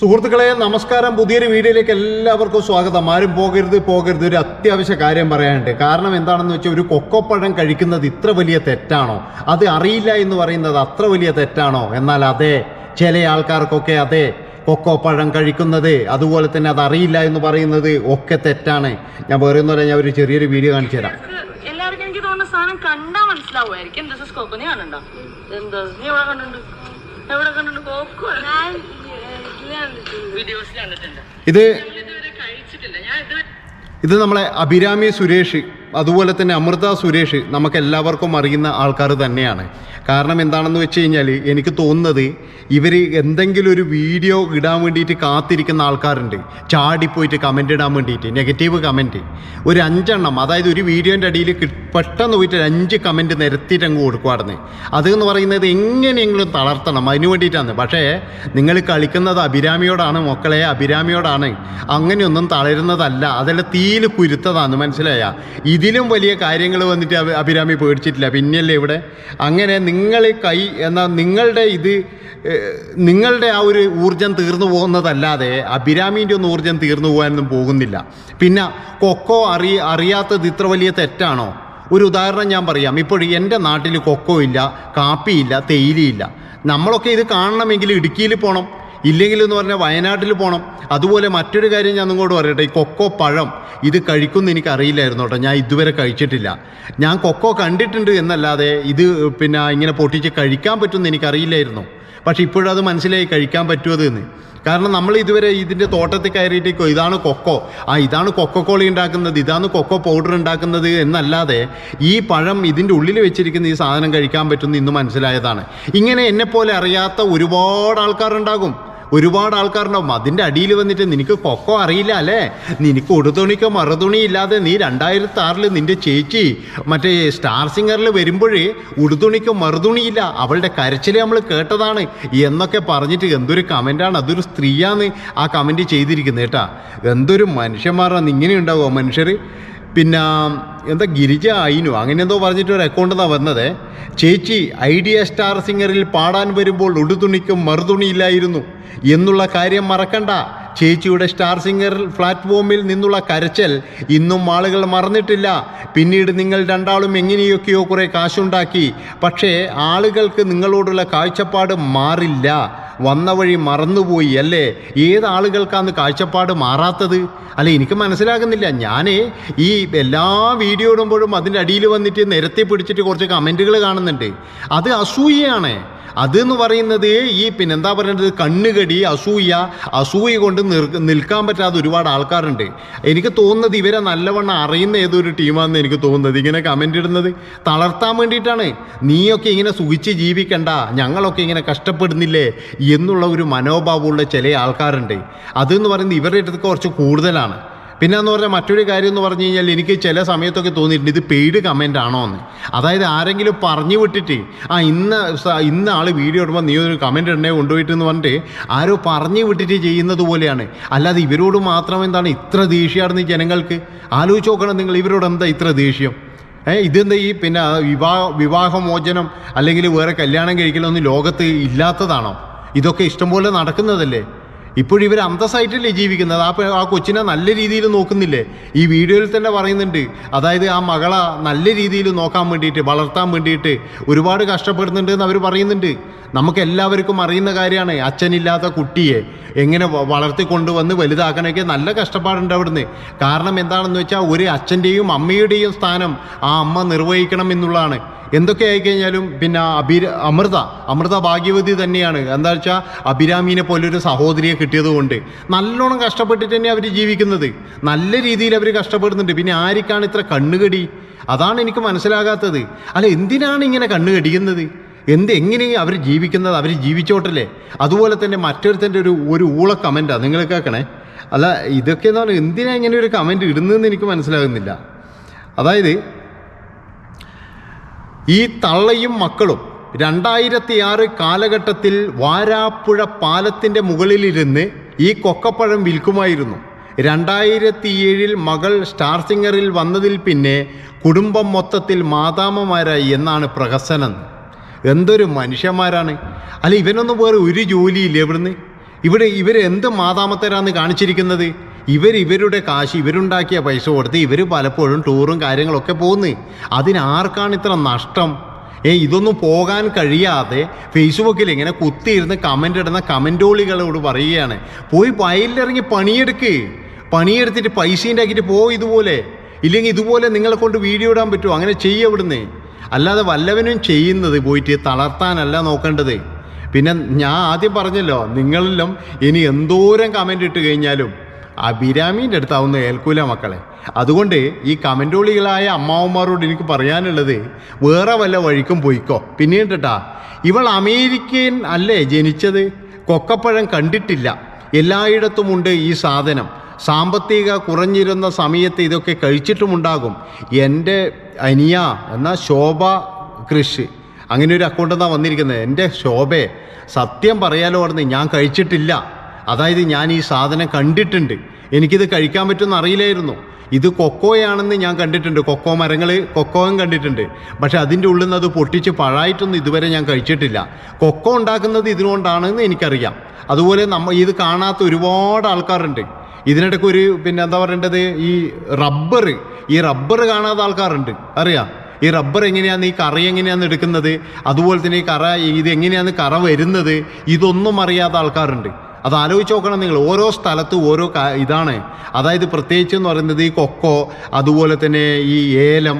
സുഹൃത്തുക്കളെ നമസ്കാരം. പുതിയൊരു വീഡിയോയിലേക്ക് എല്ലാവർക്കും സ്വാഗതം. ആരും പോകരുത് പോകരുത്. ഒരു അത്യാവശ്യ കാര്യം പറയാനുണ്ട്. കാരണം എന്താണെന്ന് വെച്ചാൽ ഒരു കൊക്കോപ്പഴം കഴിക്കുന്നത് ഇത്ര വലിയ തെറ്റാണോ? അത് അറിയില്ല എന്ന് പറയുന്നത് അത്ര വലിയ തെറ്റാണോ? എന്നാൽ അതെ ചില ആൾക്കാർക്കൊക്കെ അതെ. കൊക്കോപ്പഴം കഴിക്കുന്നത് അതുപോലെ തന്നെ അത് അറിയില്ല എന്ന് പറയുന്നത് ഒക്കെ തെറ്റാണ്. ഞാൻ വേറെ ഒന്നും പറയാൻ ഞാൻ ഒരു ചെറിയൊരു വീഡിയോ കാണിച്ചു തരാം. എല്ലാവർക്കും എനിക്ക് തോന്നുന്ന സാധനം കണ്ടാ മനസ്സിലാവുമായിരിക്കും. ദിസ് ഇസ് കോക്കോ നീ കാണണ്ട എന്താ നീ എവിടെ കണ്ടിട്ടുണ്ട്? എവിടെ കണ്ടിട്ടുണ്ട്? കോക്കോ വീഡിയോസിൽ കണ്ടിട്ടുണ്ട് ഇത് ഇത് നമ്മളെ അഭിരാമി സുരേഷ് അതുപോലെ തന്നെ അമൃത സുരേഷ് നമുക്ക് എല്ലാവർക്കും അറിയുന്ന ആൾക്കാർ തന്നെയാണ്. കാരണം എന്താണെന്ന് വെച്ച് കഴിഞ്ഞാൽ എനിക്ക് തോന്നുന്നത് ഇവർ എന്തെങ്കിലും ഒരു വീഡിയോ ഇടാൻ വേണ്ടിയിട്ട് കാത്തിരിക്കുന്ന ആൾക്കാരുണ്ട്. ചാടിപ്പോയിട്ട് കമന്റ് ഇടാൻ വേണ്ടിയിട്ട് നെഗറ്റീവ് കമന്റ് ഒരു അഞ്ചെണ്ണം അതായത് ഒരു വീഡിയോന്റെ അടിയിൽ പെട്ടെന്ന് പോയിട്ട് ഒരു അഞ്ച് കമന്റ് നിരത്തിയിട്ട് അങ്ങ് കൊടുക്കുവായിരുന്നു അതെന്ന് പറയുന്നത് എങ്ങനെയെങ്കിലും തളർത്തണം അതിന് വേണ്ടിയിട്ടാണ്. പക്ഷേ നിങ്ങൾ കളിക്കുന്നത് അഭിരാമിയോടാണ് മക്കളെ അഭിരാമിയോടാണ്. അങ്ങനെയൊന്നും തളരുന്നതല്ല അതെല്ലാം തീയിൽ കുരുത്തതാണ് മനസ്സിലായ? ഇതിലും വലിയ കാര്യങ്ങൾ വന്നിട്ട് അഭി- അഭിരാമി പേടിച്ചിട്ടില്ല. പിന്നെയല്ലേ ഇവിടെ? അങ്ങനെ നിങ്ങൾ കൈ എന്നാൽ നിങ്ങളുടെ ഇത് നിങ്ങളുടെ ആ ഒരു ഊർജം തീർന്നു പോകുന്നതല്ലാതെ അഭിരാമീന്റെ ഒന്നും ഊർജം തീർന്നു പോകാനൊന്നും പോകുന്നില്ല. പിന്നെ കൊക്കോ അറി അറിയാത്തത് ഇത്ര വലിയ തെറ്റാണോ? ഒരു ഉദാഹരണം ഞാൻ പറയാം. ഇപ്പോൾ എന്റെ നാട്ടിൽ കൊക്കോ ഇല്ല കാപ്പിയില്ല തേയിലയില്ല നമ്മളൊക്കെ ഇത് കാണണമെങ്കിൽ ഇടുക്കിയിൽ പോകണം ഇല്ലെങ്കിൽ എന്ന് പറഞ്ഞാൽ വയനാട്ടിൽ പോകണം അതുപോലെ മറ്റൊരു കാര്യം ഞാൻ നിങ്ങളോട് പറയട്ടെ ഈ കൊക്കോ പഴം ഇത് കഴിക്കുമെന്ന് എനിക്ക് അറിയില്ലായിരുന്നു കേട്ടോ. ഞാൻ ഇതുവരെ കഴിച്ചിട്ടില്ല. ഞാൻ കൊക്കോ കണ്ടിട്ടുണ്ട് എന്നല്ലാതെ ഇത് പിന്നെ ഇങ്ങനെ പൊട്ടിച്ച് കഴിക്കാൻ പറ്റുമെന്ന് എനിക്കറിയില്ലായിരുന്നു. പക്ഷെ ഇപ്പോഴത് മനസ്സിലായി കഴിക്കാൻ പറ്റുമത് എന്ന് കാരണം നമ്മൾ ഇതുവരെ ഇതിന്റെ തോട്ടത്തിൽ കയറിയിട്ട് ഇതാണ് കൊക്കോ. ആ ഇതാണ് കൊക്കോ കോളി ഉണ്ടാക്കുന്നത് ഇതാണ് കൊക്കോ പൗഡർ ഉണ്ടാക്കുന്നത് എന്നല്ലാതെ ഈ പഴം ഇതിന്റെ ഉള്ളിൽ വെച്ചിരിക്കുന്ന ഈ സാധനം കഴിക്കാൻ പറ്റുമെന്ന് ഇന്ന് മനസ്സിലായതാണ്. ഇങ്ങനെ എന്നെപ്പോലെ അറിയാത്ത ഒരുപാട് ആൾക്കാരുണ്ടാകും. ഒരുപാട് ആൾക്കാരുണ്ടാവും. അതിന്റെ അടിയിൽ വന്നിട്ട് നിനക്ക് കൊക്കോ അറിയില്ല അല്ലേ? നിനക്ക് ഉടുതുണിക്കോ മറുതുണി ഇല്ലാതെ നീ രണ്ടായിരത്തി ആറിൽ നിന്റെ ചേച്ചി മറ്റേ സ്റ്റാർ സിംഗറിൽ വരുമ്പോഴേ ഉടുതുണിക്കോ മറുതുണിയില്ല അവളുടെ കരച്ചിൽ നമ്മൾ കേട്ടതാണ്. എന്നൊക്കെ പറഞ്ഞിട്ട് എന്തൊരു കമന്റാണ് അതൊരു സ്ത്രീയാണ് ആ കമന്റ് ചെയ്തിരിക്കുന്നത് കേട്ടാ. എന്തൊരു മനുഷ്യന്മാരാണ് ഇങ്ങനെ ഉണ്ടാവുമോ മനുഷ്യർ പിന്നെ എന്താ ഗിരിജ അയിനു അങ്ങനെ എന്തോ പറഞ്ഞിട്ട് ഒരു അക്കൗണ്ട് എന്നാ വന്നത്. ചേച്ചി ഐഡിയ സ്റ്റാർ സിംഗറിൽ പാടാൻ വരുമ്പോൾ ഉടുതുണിക്കും മറുതുണിയില്ലായിരുന്നു. എന്നുള്ള കാര്യം മറക്കണ്ട. ചേച്ചിയുടെ സ്റ്റാർ സിംഗർ പ്ലാറ്റ്ഫോമിൽ നിന്നുള്ള കരച്ചൽ ഇന്നും ആളുകൾ മറന്നിട്ടില്ല. പിന്നീട് നിങ്ങൾ രണ്ടാളും എങ്ങനെയൊക്കെയോ കുറേ കാശുണ്ടാക്കി. പക്ഷേ ആളുകൾക്ക് നിങ്ങളോടുള്ള കാഴ്ചപ്പാട് മാറില്ല. വന്ന വഴി മറന്നുപോയി അല്ലേ? ഏത് ആളുകൾക്കാണ് കാഴ്ചപ്പാട് മാറാത്തത്? അല്ല എനിക്ക് മനസ്സിലാകുന്നില്ല. ഞാൻ ഈ എല്ലാ വീഡിയോ ഇടുമ്പോഴും അതിന്റെ അടിയിൽ വന്നിട്ട് നിരത്തി പിടിച്ചിട്ട് കുറച്ച് കമന്റുകൾ കാണുന്നുണ്ട്. അത് അസൂയയാണ്. അതെന്ന് പറയുന്നത് ഈ പിന്നെ എന്താ പറയുന്നത് കണ്ണുകടി അസൂയ അസൂയ കൊണ്ട് നിൽക്കാൻ പറ്റാതെ ഒരുപാട് ആൾക്കാരുണ്ട്. എനിക്ക് തോന്നുന്നത് ഇവരെ നല്ലവണ്ണം അറിയുന്ന ഏതൊരു ടീമാണെന്ന് എനിക്ക് തോന്നുന്നത്. ഇങ്ങനെ കമന്റ് ഇടുന്നത് തളർത്താൻ വേണ്ടിയിട്ടാണ്. നീയൊക്കെ ഇങ്ങനെ സുഖിച്ച് ജീവിക്കണ്ട. ഞങ്ങളൊക്കെ ഇങ്ങനെ കഷ്ടപ്പെടുന്നില്ലേ എന്നുള്ള ഒരു മനോഭാവമുള്ള ചില ആൾക്കാരുണ്ട്. അതെന്ന് പറയുന്നത് ഇവരുടെ അടുത്ത് കുറച്ച് കൂടുതലാണ്. പിന്നെ എന്ന് പറഞ്ഞാൽ മറ്റൊരു കാര്യം എന്ന് പറഞ്ഞു കഴിഞ്ഞാൽ എനിക്ക് ചില സമയത്തൊക്കെ തോന്നിയിട്ടുണ്ട് ഇത് പെയ്ഡ് കമന്റ് ആണോ എന്ന് അതായത് ആരെങ്കിലും പറഞ്ഞു വിട്ടിട്ട് ആ ഇന്ന ഇന്ന ആൾ വീഡിയോ ഇടുമ്പോൾ നീ ഒരു കമന്റ് ഇടണേ കൊണ്ടുപോയിട്ട് എന്ന് പറഞ്ഞിട്ട് ആരോ പറഞ്ഞു വിട്ടിട്ട് ചെയ്യുന്നത് പോലെയാണ്. അല്ലാതെ ഇവരോട് മാത്രം എന്താണ് ഇത്ര ദേഷ്യമാണെന്ന് ജനങ്ങൾക്ക്? ആലോചിച്ച് നോക്കണം നിങ്ങൾ ഇവരോട് എന്താ ഇത്ര ദേഷ്യം? ഏ ഇതെന്താ ഈ പിന്നെ വിവാഹ വിവാഹമോചനം അല്ലെങ്കിൽ വേറെ കല്യാണം കഴിക്കലൊന്നും ലോകത്ത് ഇല്ലാത്തതാണോ? ഇതൊക്കെ ഇഷ്ടംപോലെ നടക്കുന്നതല്ലേ? ഇപ്പോഴിവർ അന്തസ്സായിട്ടല്ലേ ജീവിക്കുന്നത്? ആ ആ കൊച്ചിനെ നല്ല രീതിയിൽ നോക്കുന്നില്ലേ? ഈ വീഡിയോയിൽ തന്നെ പറയുന്നുണ്ട്. അതായത് ആ മകളെ നല്ല രീതിയിൽ നോക്കാൻ വേണ്ടിയിട്ട് വളർത്താൻ വേണ്ടിയിട്ട് ഒരുപാട് കഷ്ടപ്പെടുന്നുണ്ട് എന്ന് അവർ പറയുന്നുണ്ട്. നമുക്ക് എല്ലാവർക്കും അറിയുന്ന കാര്യമാണ് അച്ഛനില്ലാത്ത കുട്ടിയെ എങ്ങനെ വളർത്തിക്കൊണ്ടുവന്ന് വലുതാക്കണമൊക്കെ നല്ല കഷ്ടപ്പാടുണ്ട് അവിടുന്ന്. കാരണം എന്താണെന്ന് വെച്ചാൽ ഒരു അച്ഛന്റെയും അമ്മയുടെയും സ്ഥാനം ആ അമ്മ നിർവഹിക്കണം എന്നുള്ളതാണ്. എന്തൊക്കെ ആയിക്കഴിഞ്ഞാലും പിന്നെ അഭിര അമൃത അമൃത ഭാഗ്യവതി തന്നെയാണ്. എന്താ വെച്ചാൽ അഭിരാമീനെ പോലൊരു സഹോദരിയെ കിട്ടിയത് കൊണ്ട് നല്ലോണം കഷ്ടപ്പെട്ടിട്ട് തന്നെ അവർ ജീവിക്കുന്നത്. നല്ല രീതിയിൽ അവർ കഷ്ടപ്പെടുന്നുണ്ട്. പിന്നെ ആർക്കാണ് ഇത്ര കണ്ണുകടി? അതാണ് എനിക്ക് മനസ്സിലാകാത്തത്. അല്ല എന്തിനാണ് ഇങ്ങനെ കണ്ണുകടിക്കുന്നത് എന്ത് എങ്ങനെയും അവർ ജീവിക്കുന്നത്? അവർ ജീവിച്ചോട്ടല്ലേ? അതുപോലെ തന്നെ മറ്റൊരുത്തന്റെ ഒരു ഒരു ഊള കമന്റാണ് നിങ്ങൾ കേൾക്കണേ? അല്ല ഇതൊക്കെ എന്ന് പറഞ്ഞാൽ എന്തിനാണ് ഇങ്ങനെ ഒരു കമന്റ് ഇടുന്നതെന്ന് എനിക്ക് മനസ്സിലാകുന്നില്ല. അതായത് ഈ തള്ളയും മക്കളും രണ്ടായിരത്തി ആറ് കാലഘട്ടത്തിൽ വാരാപ്പുഴ പാലത്തിന്റെ മുകളിലിരുന്ന് ഈ കൊക്കപ്പഴം വിൽക്കുമായിരുന്നു. രണ്ടായിരത്തി ഏഴിൽ മകൾ സ്റ്റാർ സിംഗറിൽ വന്നതിൽ പിന്നെ കുടുംബം മൊത്തത്തിൽ മാതാമ്മമാരായി എന്നാണ് പ്രഹസനം. എന്തൊരു മനുഷ്യന്മാരാണ്. അല്ല ഇവനൊന്നും വേറെ ഒരു ജോലിയില്ല ഇവിടുന്ന് ഇവിടെ ഇവരെന്ത് മാതാമത്തരാന്ന് കാണിച്ചിരിക്കുന്നത്? ഇവർ ഇവരുടെ കാശ് ഇവരുണ്ടാക്കിയ പൈസ കൊടുത്ത് ഇവർ പലപ്പോഴും ടൂറും കാര്യങ്ങളൊക്കെ പോകുന്നു. അതിനാർക്കാണ് ഇത്ര നഷ്ടം? ഏ ഇതൊന്നും പോകാൻ കഴിയാതെ ഫേസ്ബുക്കിൽ ഇങ്ങനെ കുത്തിയിരുന്ന് കമന്റ് ഇടുന്ന കമന്റോളികളോട് പറയുകയാണ്. പോയി വയലിലിറങ്ങി പണിയെടുക്ക്. പണിയെടുത്തിട്ട് പൈസ ഉണ്ടാക്കിയിട്ട് പോ ഇതുപോലെ. ഇല്ലെങ്കിൽ ഇതുപോലെ നിങ്ങളെ കൊണ്ട് വീഡിയോ ഇടാൻ പറ്റുമോ? അങ്ങനെ ചെയ്യ ഇവിടുന്ന് അല്ലാതെ വല്ലവനും ചെയ്യുന്നത് പോയിട്ട് തളർത്താനല്ല നോക്കേണ്ടത്. പിന്നെ ഞാൻ ആദ്യം പറഞ്ഞല്ലോ നിങ്ങളെല്ലാം ഇനി എന്തോരം കമന്റ് ഇട്ട് കഴിഞ്ഞാലും അഭിരാമീന്റെ അടുത്താവുന്ന ഏൽക്കൂല മക്കളെ. അതുകൊണ്ട് ഈ കമന്റോളികളായ അമ്മാവന്മാരോട് എനിക്ക് പറയാനുള്ളത് വേറെ വല്ല വഴിക്കും പോയിക്കോ. പിന്നീട് കേട്ടാ ഇവൾ അമേരിക്കൻ അല്ലേ ജനിച്ചത്? കൊക്കപ്പഴം കണ്ടിട്ടില്ല. എല്ലായിടത്തുമുണ്ട് ഈ സാധനം. സാമ്പത്തിക കുറഞ്ഞിരുന്ന സമയത്ത് ഇതൊക്കെ കഴിച്ചിട്ടുമുണ്ടാകും. എന്റെ അനിയ എന്ന ശോഭ കൃഷി. അങ്ങനെ ഒരു അക്കൗണ്ട് എന്നാണ് വന്നിരിക്കുന്നത്. എന്റെ ശോഭയെ സത്യം പറയാലോ പറഞ്ഞ് ഞാൻ കഴിച്ചിട്ടില്ല. അതായത് ഞാൻ ഈ സാധനം കണ്ടിട്ടുണ്ട്. എനിക്കിത് കഴിക്കാൻ പറ്റുമെന്ന് അറിയില്ലായിരുന്നു. ഇത് കൊക്കോയാണെന്ന് ഞാൻ കണ്ടിട്ടുണ്ട്. കൊക്കോ മരങ്ങൾ കൊക്കോയും കണ്ടിട്ടുണ്ട്. പക്ഷെ അതിന്റെ ഉള്ളിൽ നിന്ന് അത് പൊട്ടിച്ച് പഴായിട്ടൊന്നും ഇതുവരെ ഞാൻ കഴിച്ചിട്ടില്ല. കൊക്കോ ഉണ്ടാക്കുന്നത് ഇതിനുകൊണ്ടാണെന്ന് എനിക്കറിയാം. അതുപോലെ നമ്മൾ ഇത് കാണാത്ത ഒരുപാട് ആൾക്കാരുണ്ട്. ഇതിനിടയ്ക്ക് ഒരു പിന്നെ എന്താ പറയേണ്ടത്? ഈ റബ്ബർ ഈ റബ്ബർ കാണാത്ത ആൾക്കാരുണ്ട്. അറിയാം? ഈ റബ്ബർ എങ്ങനെയാണ് ഈ കറ എങ്ങനെയാണ് എടുക്കുന്നത്? അതുപോലെ തന്നെ ഈ കറ ഇത് എങ്ങനെയാണ് കറ വരുന്നത്? ഇതൊന്നും അറിയാത്ത ആൾക്കാരുണ്ട്. അത് ആലോചിച്ച് നോക്കണം നിങ്ങൾ. ഓരോ സ്ഥലത്ത് ഓരോ ഇതാണ്. അതായത് പ്രത്യേകിച്ച് എന്ന് പറയുന്നത് ഈ കൊക്കോ അതുപോലെ തന്നെ ഈ ഏലം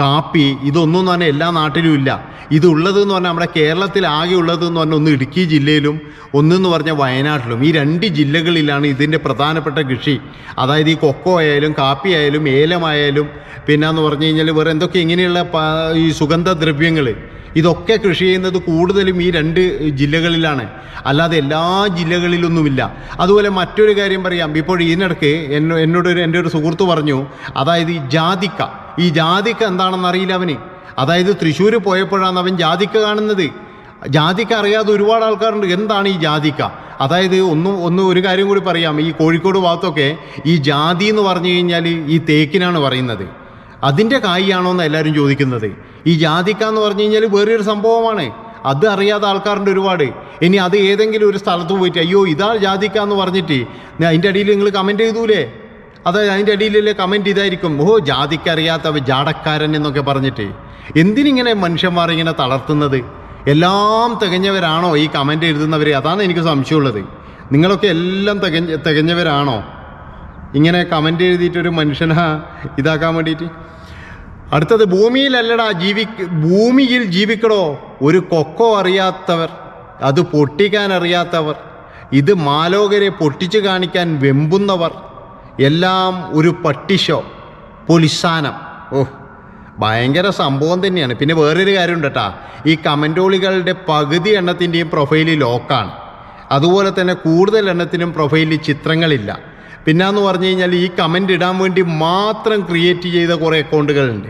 കാപ്പി ഇതൊന്നും തന്നെ എല്ലാ നാട്ടിലും ഇല്ല. ഇതുള്ളത് എന്ന് പറഞ്ഞാൽ നമ്മുടെ കേരളത്തിൽ ആകെ ഉള്ളത് എന്ന് പറഞ്ഞാൽ ഒന്ന് ഇടുക്കി ജില്ലയിലും ഒന്നെന്ന് പറഞ്ഞാൽ വയനാട്ടിലും. ഈ രണ്ട് ജില്ലകളിലാണ് ഇതിന്റെ പ്രധാനപ്പെട്ട കൃഷി. അതായത് ഈ കൊക്കോ ആയാലും കാപ്പി ആയാലും ഏലമായാലും പിന്നെ എന്ന് പറഞ്ഞു കഴിഞ്ഞാൽ വേറെ എന്തൊക്കെ ഇങ്ങനെയുള്ള ഈ സുഗന്ധദ്രവ്യങ്ങൾ. ഇതൊക്കെ കൃഷി ചെയ്യുന്നത് കൂടുതലും ഈ രണ്ട് ജില്ലകളിലാണ്. അല്ലാതെ എല്ലാ ജില്ലകളിലൊന്നുമില്ല. അതുപോലെ മറ്റൊരു കാര്യം പറയാം. ഇപ്പോൾ ഈ നടക്ക് എന്നോട് എന്റെ ഒരു സുഹൃത്ത് പറഞ്ഞു അതായത് ഈ ജാതിക്ക. ഈ ജാതിക്ക് എന്താണെന്ന് അറിയില്ല അവന്. അതായത് തൃശ്ശൂർ പോയപ്പോഴാണ് അവൻ ജാതിക്ക കാണുന്നത്. ജാതിക്ക അറിയാതെ ഒരുപാട് ആൾക്കാരുണ്ട്. എന്താണ് ഈ ജാതിക്ക? അതായത് ഒന്നും ഒന്ന് ഒരു കാര്യം കൂടി പറയാം. ഈ കോഴിക്കോട് ഭാഗത്തൊക്കെ ഈ ജാതി എന്ന് പറഞ്ഞു കഴിഞ്ഞാൽ ഈ തേക്കിനാണ് പറയുന്നത്. അതിന്റെ കായിയാണോ എന്ന് എല്ലാവരും ചോദിക്കുന്നത്. ഈ ജാതിക്ക എന്ന് പറഞ്ഞു കഴിഞ്ഞാൽ വേറൊരു സംഭവമാണ്. അത് അറിയാത്ത ആൾക്കാരുണ്ട് ഒരുപാട്. ഇനി അത് ഏതെങ്കിലും ഒരു സ്ഥലത്ത് പോയിട്ട് അയ്യോ ഇതാ ജാതിക്ക എന്ന് പറഞ്ഞിട്ട് അതിന്റെ അടിയിൽ നിങ്ങൾ കമന്റ് ചെയ്തൂലേ? അതായത് അതിന്റെ ഇടയിലല്ലേ കമന്റ് ഇതായിരിക്കും ഓ ജാതിക്കറിയാത്ത ജാടക്കാരൻ എന്നൊക്കെ പറഞ്ഞിട്ട്. എന്തിനിങ്ങനെ മനുഷ്യന്മാർ ഇങ്ങനെ തളർത്തുന്നത്? എല്ലാം തികഞ്ഞവരാണോ ഈ കമന്റ് എഴുതുന്നവർ അതാണ് എനിക്ക് സംശയമുള്ളത്. നിങ്ങളൊക്കെ എല്ലാം തികഞ്ഞ തികഞ്ഞവരാണോ? ഇങ്ങനെ കമന്റ് എഴുതിയിട്ടൊരു മനുഷ്യനെ ഇതാക്കാൻ വേണ്ടിയിട്ട്. അടുത്തത് ഭൂമിയിലല്ലടാ ജീവി ഭൂമിയിൽ ജീവിക്കടോ? ഒരു കൊക്കോ അറിയാത്തവർ അത് പൊട്ടിക്കാൻ അറിയാത്തവർ ഇത് മാലോകരെ പൊട്ടിച്ചു കാണിക്കാൻ വെമ്പുന്നവർ എല്ലാം ഒരു പട്ടിഷോ പൊലിസാനം. ഓ ഭയങ്കര സംഭവം തന്നെയാണ്. പിന്നെ വേറൊരു കാര്യമുണ്ട് കേട്ടാ ഈ കമന്റോളികളുടെ പകുതി എണ്ണത്തിന്റെയും പ്രൊഫൈൽ ലോക്കാണ് അതുപോലെ തന്നെ കൂടുതൽ എണ്ണത്തിനും പ്രൊഫൈലിൽ ചിത്രങ്ങളില്ല. പിന്നെന്ന് പറഞ്ഞു കഴിഞ്ഞാൽ ഈ കമന്റ് ഇടാൻ വേണ്ടി മാത്രം ക്രിയേറ്റ് ചെയ്ത കുറേ അക്കൗണ്ടുകളുണ്ട്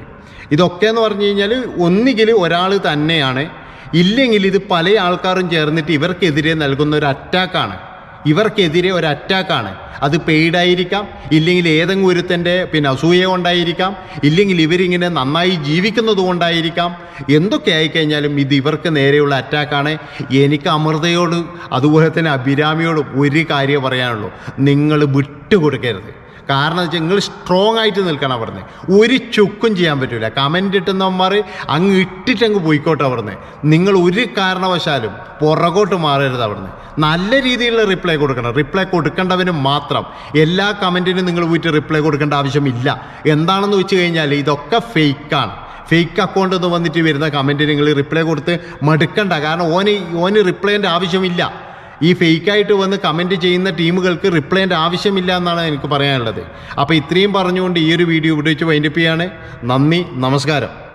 ഇതൊക്കെ എന്ന് പറഞ്ഞു കഴിഞ്ഞാൽ ഒന്നുകിൽ ഒരാൾ തന്നെയാണ്. ഇല്ലെങ്കിൽ ഇത് പല ആൾക്കാരും ചേർന്നിട്ട് ഇവർക്കെതിരെ നൽകുന്ന ഒരു അറ്റാക്കാണ് ഇവർക്കെതിരെ ഒരു അറ്റാക്കാണ്. അത് പെയ്ഡായിരിക്കാം ഇല്ലെങ്കിൽ ഏതെങ്കിലും ഒരുത്തന്റെ പിന്നെ അസൂയ കൊണ്ടായിരിക്കാം ഇല്ലെങ്കിൽ ഇവരിങ്ങനെ നന്നായി ജീവിക്കുന്നത് കൊണ്ടായിരിക്കാം. എന്തൊക്കെ ആയിക്കഴിഞ്ഞാലും ഇത് ഇവർക്ക് നേരെയുള്ള അറ്റാക്കാണ്. എനിക്ക് അമൃതയോട് അതുപോലെ തന്നെ അഭിരാമിയോടും ഒരു കാര്യം പറയാനുള്ളൂ. നിങ്ങൾ വിട്ടുകൊടുക്കരുത്. കാരണം വെച്ചാൽ നിങ്ങൾ സ്ട്രോങ് ആയിട്ട് നിൽക്കണം അവിടുന്ന്. ഒരു ചുക്കും ചെയ്യാൻ പറ്റില്ല കമന്റ് ഇട്ടുന്നവന്മാർ അങ്ങ് ഇട്ടിട്ടങ്ങ് പോയിക്കോട്ടെ അവിടുന്ന്. നിങ്ങൾ ഒരു കാരണവശാലും പുറകോട്ട് മാറരുത് അവിടുന്ന്. നല്ല രീതിയിലുള്ള റിപ്ലൈ കൊടുക്കണം. റിപ്ലൈ കൊടുക്കേണ്ടവന് മാത്രം എല്ലാ കമന്റിനും നിങ്ങൾ പോയിട്ട് റിപ്ലൈ കൊടുക്കേണ്ട ആവശ്യമില്ല. എന്താണെന്ന് വെച്ച് കഴിഞ്ഞാൽ ഇതൊക്കെ ഫേക്കാണ് ഫേക്ക് അക്കൗണ്ട് എന്ന് വന്നിട്ട് വരുന്ന കമന്റിന് നിങ്ങൾ റിപ്ലൈ കൊടുത്ത് മടുക്കണ്ട. കാരണം ഓന് ഓന് റിപ്ലൈന്റെ ആവശ്യമില്ല. ഈ ഫേക്കായിട്ട് വന്ന് കമന്റ് ചെയ്യുന്ന ടീമുകൾക്ക് റിപ്ലൈന്റെ ആവശ്യമില്ല എന്നാണ് എനിക്ക് പറയാനുള്ളത്. അപ്പോൾ ഇത്രയും പറഞ്ഞുകൊണ്ട് ഈ ഒരു വീഡിയോ വെച്ച് വൈൻഡപ്പ് ചെയ്യാണ്. നന്ദി നമസ്കാരം.